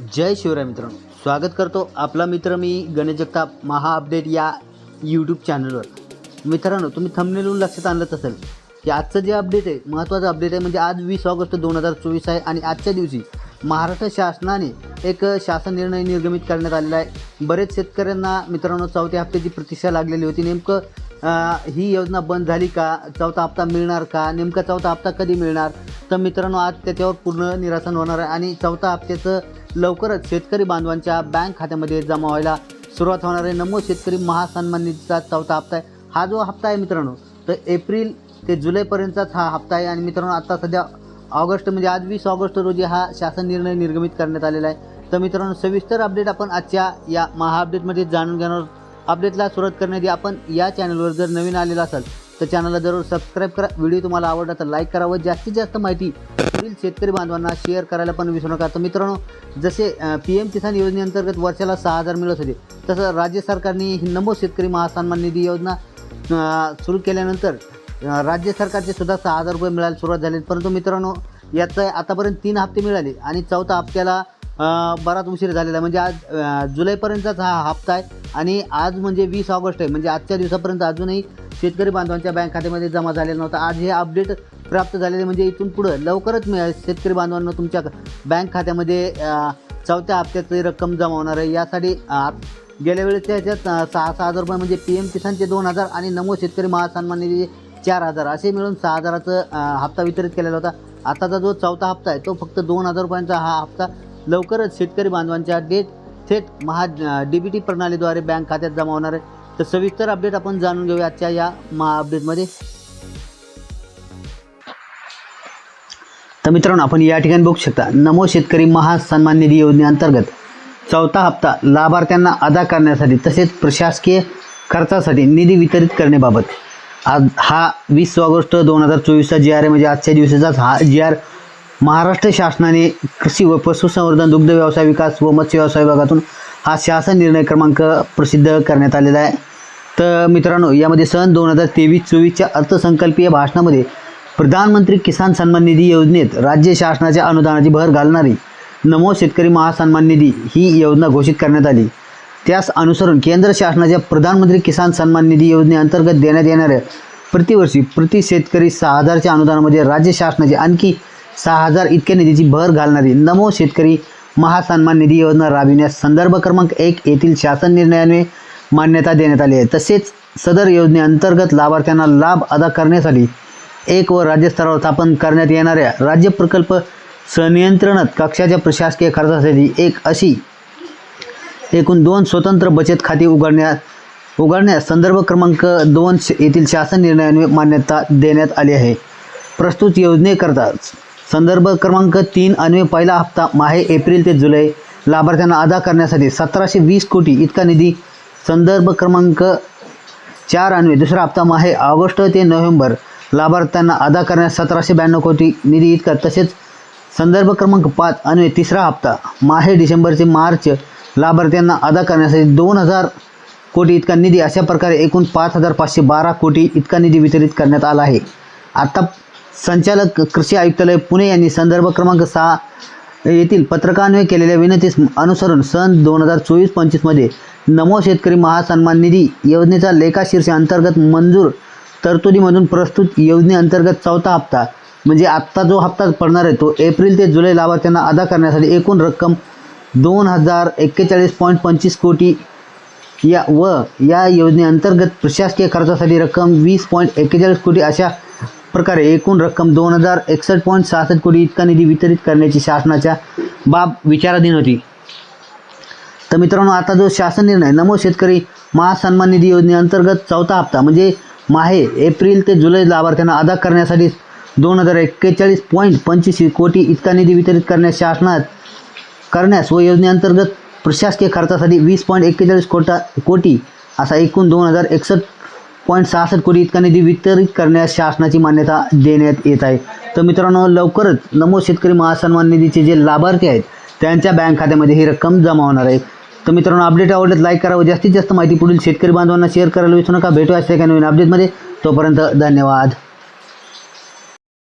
जय शिवराय मित्रांनो. स्वागत करतो आपला मित्र मी गणेश जगताप महा अपडेट या यूट्यूब चॅनलवर मित्रांनो तुम्ही थंबनेलून लक्षात आणलंच असेल की आजचं जे अपडेट आहे महत्त्वाचं अपडेट आहे म्हणजे आज वीस ऑगस्ट दोन हजार चोवीस आहे आणि आजच्या दिवशी महाराष्ट्र शासनाने एक शासन निर्णय निर्गमित करण्यात आलेला आहे. बरेच शेतकऱ्यांना मित्रांनो चौथ्या हप्त्याची प्रतीक्षा लागलेली होती. नेमकं ही योजना बंद झाली का? चौथा हप्ता मिळणार का? नेमका चौथा हप्ता कधी मिळणार? तर मित्रांनो आज त्याच्यावर पूर्ण निरासन होणार आहे आणि चौथा हप्त्याचं लवकरच शेतकरी बांधवांच्या बँक खात्यामध्ये जमा व्हायला सुरुवात होणार आहे. नमो शेतकरी महासन्मान निधीचा चौथा हप्ता आहे. हा जो हप्ता आहे मित्रांनो तर एप्रिल ते जुलैपर्यंतचाच हा हप्ता आहे. आणि मित्रांनो आता सध्या ऑगस्ट म्हणजे आज वीस ऑगस्ट रोजी हा शासन निर्णय निर्गमित करण्यात आलेला आहे. तर मित्रांनो सविस्तर अपडेट आपण आजच्या या महा अपडेटमध्ये जाणून घेणार अपडेटला सुरुवात करण्याआधी आपण या चॅनलवर जर नवीन आलेला असाल तर चॅनलला जरूर सबस्क्राईब करा. व्हिडिओ तुम्हाला आवडला तर लाईक करा व जास्तीत जास्त माहिती पुढील शेतकरी बांधवांना शेअर करायला पण विसरू नका. तर मित्रांनो जसे पी एम किसान योजनेअंतर्गत वर्षाला सहा हजार मिळत होते तसं राज्य सरकारने ही नमो शेतकरी महासन्मान निधी योजना सुरू केल्यानंतर राज्य सरकारचे सुद्धा सहा हजार रुपये मिळायला सुरुवात झाली. परंतु मित्रांनो याचं आतापर्यंत तीन हप्ते मिळाले आणि चौथा हप्त्याला बराच उशीर झालेला आहे. म्हणजे आज जुलैपर्यंतच जुलैपर्यंतचा हा हप्ता आहे. आणि आज म्हणजे वीस ऑगस्ट आहे. म्हणजे आजच्या दिवसापर्यंत अजूनही शेतकरी बांधवांच्या बँक खात्यामध्ये जमा झालेला नव्हता. आज हे अपडेट प्राप्त झालेले म्हणजे इथून पुढं लवकरच मिळेल. शेतकरी बांधवांना तुमच्या बँक खात्यामध्ये चौथ्या हप्त्याची रक्कम जमा होणार आहे. यासाठी गेल्या वेळेच्या ह्याच्यात सहा सहा हजार रुपये म्हणजे पी एम किसानचे दोन हजार आणि नमो शेतकरी महासन्मान निधी चार हजार असे मिळून सहा हजाराचं हप्ता वितरित केलेला होता. आताचा जो चौथा हप्ता आहे तो फक्त दोन हजार रुपयांचा हा हप्ता लवकरच शेतकरी बांधवांच्या डेट थेट महा डी बी टी प्रणालीद्वारे बँक खात्यात जमा होणार आहे. तर सविस्तर अपडेट आपण जाणून घेऊया आजच्या या महा अपडेटमध्ये तर मित्रांनो आपण या ठिकाणी बघू शकता नमो शेतकरी महासन्मान निधी योजनेअंतर्गत चौथा हप्ता लाभार्थ्यांना अदा करण्यासाठी तसेच प्रशासकीय खर्चासाठी निधी वितरित करण्याबाबत. आज हा वीस ऑगस्ट दोन हजार चोवीसचा जी आर आहे म्हणजे आजच्या दिवसाचाच हा जी आर महाराष्ट्र शासनाने कृषी व पशुसंवर्धन दुग्ध व्यवसाय विकास व मत्स्य व्यवसाय विभागातून हा शासन निर्णय क्रमांक प्रसिद्ध करण्यात आलेला आहे. तर मित्रांनो यामध्ये सन दोन हजार तेवीस चोवीसच्या अर्थसंकल्पीय भाषणामध्ये प्रधानमंत्री किसान सन्मान निधी योजनेत राज्य शासनाच्या अनुदानाची भर घालणारी नमो शेतकरी महासन्मान निधी ही योजना घोषित करण्यात आली. त्यास अनुसरून केंद्र शासनाच्या प्रधानमंत्री किसान सन्मान निधी योजनेअंतर्गत देण्यात येणाऱ्या प्रतिवर्षी प्रति शेतकरी सहा हजारच्या अनुदानामध्ये राज्य शासनाचे आणखी सहा हजार इतक्या निधीची भर घालणारी नमो शेतकरी महासन्मान निधी योजना राबविण्यास संदर्भ क्रमांक एक येथील शासन निर्णयाने मान्यता देण्यात आली आहे. तसेच सदर योजनेअंतर्गत लाभार्थ्यांना लाभ अदा करण्यासाठी एक व राज्यस्तरावर स्थापन करण्यात येणाऱ्या राज्य प्रकल्प संनियंत्रणत कक्षाच्या प्रशासकीय खर्चासाठी एक अशी एकूण दोन स्वतंत्र बचत खाती उघडण्यात उघडण्यास संदर्भ क्रमांक दोन येथील शासन निर्णयाने मान्यता देण्यात आली आहे. प्रस्तुत योजनेकरता संदर्भ क्रमांक तीन अन्वे पहिला हप्ता माहे एप्रिल ते जुलै. लाभार्थ्यांना अदा करण्यासाठी सतराशे वीस कोटी इतका निधी. संदर्भ क्रमांक चार अन्वये दुसरा हप्ता माहे ऑगस्ट ते नोव्हेंबर. लाभार्थ्यांना अदा करण्यास सतराशे ब्याण्णव कोटी निधी इतका तसेच संदर्भ क्रमांक पाच अन्वे तिसरा हप्ता माहे डिसेंबर ते मार्च. लाभार्थ्यांना अदा करण्यासाठी दोन हजार कोटी इतका निधी अशा प्रकारे एकूण पाच हजार पाचशे बारा कोटी इतका निधी वितरित करण्यात आला आहे. आता संचालक कृषी आयुक्तालय पुणे यांनी संदर्भ क्रमांक सहा येथील पत्रकान्वये केलेल्या विनंतीस अनुसरून सन दोन हजार चोवीस पंचवीसमध्ये नमो शेतकरी महासन्मान निधी योजनेचा लेखाशीर्ष अंतर्गत मंजूर तरतुदीमधून प्रस्तुत योजनेअंतर्गत चौथा हप्ता म्हणजे आत्ता जो हप्ता पडणार आहे तो एप्रिल ते जुलै लाभार्थ्यांना अदा करण्यासाठी एकूण रक्कम दोन हजार एक्केचाळीस पॉईंट पंचवीस कोटी या व या योजनेअंतर्गत प्रशासकीय खर्चासाठी रक्कम वीस पॉईंट एक्केचाळीस कोटी अशा प्रकारे एकूण रक्कम दोन हजार एकसष्ट पॉईंट सहासष्ट कोटी इतका निधी वितरित करण्याची शासनाच्या बाब विचाराधीन होती. तर मित्रांनो आता जो शासन निर्णय नमो शेतकरी महासन्मान निधी योजनेअंतर्गत चौथा हप्ता म्हणजे माहे एप्रिल ते जुलै लाभार्थ्यांना अदा करण्यासाठी दोन हजार एक्केचाळीस पॉईंट पंचवीस कोटी इतका निधी वितरित करण्यास शासनात करण्यास व योजनेअंतर्गत प्रशासकीय खर्चासाठी वीस पॉईंट एक्केचाळीस कोटा कोटी असा एकूण दोन हजार एकसष्ट पॉईंट सहासष्ट कोटी इतका निधी वितरित करण्यास शासनाची मान्यता देण्यात येत आहे. तर मित्रांनो लवकरच नमो शेतकरी महासन्मान निधीचे जे लाभार्थी आहेत त्यांच्या बँक खात्यामध्ये ही रक्कम जमा होणार आहे. तर मित्रांनो अपडेट आवडल्यास लाईक करावं जास्तीत जास्त माहिती पुढील शेतकरी बांधवांना शेअर करायला विसरू नका. भेटूया अशा एका नवीन अपडेटमध्ये तोपर्यंत धन्यवाद.